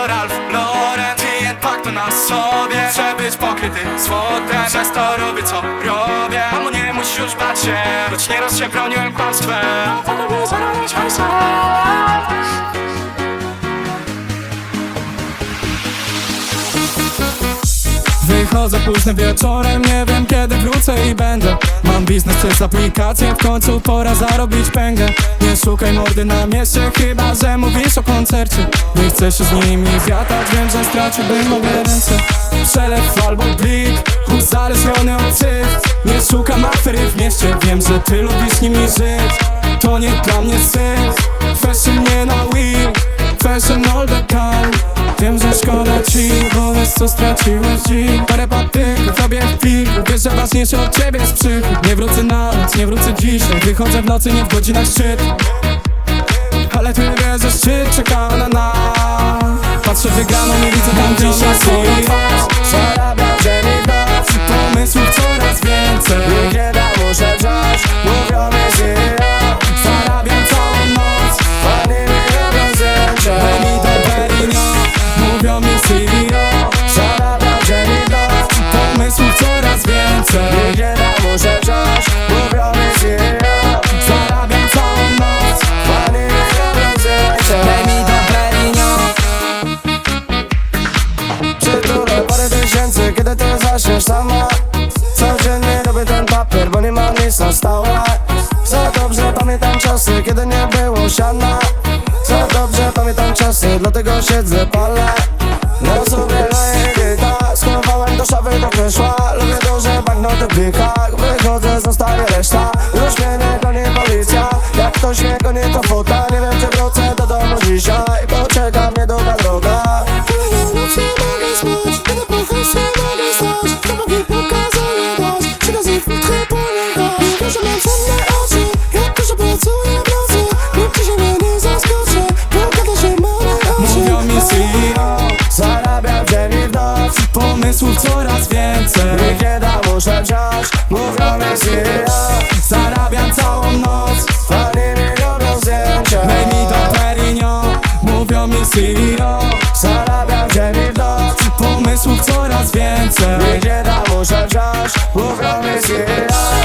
Polo, Ralph, Lauren Klient pak to na sobie. Chcę być pokryty złotem Przez to robię co robię. Mamo nie musisz już bać się Choć nieraz się broniłem kłamstwem. Wychodzę późnym wieczorem, nie wiem kiedy wrócę i będę. Mam biznes przez aplikację, w końcu pora zarobić pęgę. Nie szukaj mordy na mieście, chyba że mówisz o koncercie. Nie chcę się z nimi zjatać, wiem, że straciłbym moje ręce. Przelew albo blik, uzależniony od cyfr Nie szukam afery w mieście, wiem, że ty lubisz nimi żyć. To nie dla mnie syf, fashion nie na Wii Fashion all the time Wiem, że szkoda ci, bo co straciłeś dziś Parę patyków tobie w pliku Wiesz, że ważniejsze od ciebie jest przychód Nie wrócę na noc, nie wrócę dzisiaj. Wychodzę w nocy, nie w godzinach szczyt. Ale ty wiesz, że szczyt czeka na nas. Patrzę wygraną, nie widzę tam dzisiaj Zarabiam Mówią mi CEO Zarabiam dzień i w noc Pomysłów coraz więcej. Kiedy muszę wziąć, mówią mi zija Zarabiam całą noc Pani mi robią Daj mi do Perignon Przytulę parę tysięcy, kiedy ty zaczniesz sama? Codziennie robię ten papier, bo nie mam nic na stałe Za dobrze pamiętam czasy, kiedy nie było siana. Za dobrze pamiętam czasy, dlatego siedzę palę No sobie leję gita, schowałem do szafy trochę szła Lubię duże banknoty w plikach, wychodzę, zostaje reszta. Już mnie nie goni policja, jak ktoś mnie goni to fota Nie wiem czy wrócę do domu dzisiaj, Pomysłów coraz więcej. Kiedy muszę wziąć Mówią zija Zarabiam całą noc Pani mi robią zdjęcia. Mi do Perignon Mówią mi CEO Zarabiam dzień i w noc Pomysłów coraz więcej. Kiedy muszę wziąć Mówią mi zija